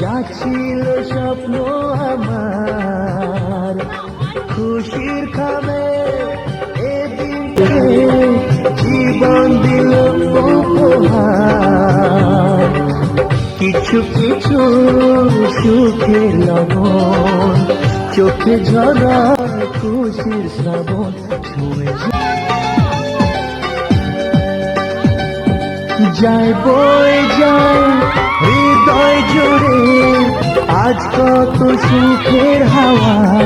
যা স্বপ্ন আমার। খুশির খাবে এদিনকে জীবন দিল উপহার। কিছু কিছু সুখের লবণ, চোখে ঝরা খুশির শ্রাবণ ছুঁয়ে যায়। বই যায় হৃদয় কত সুখের হাওয়া।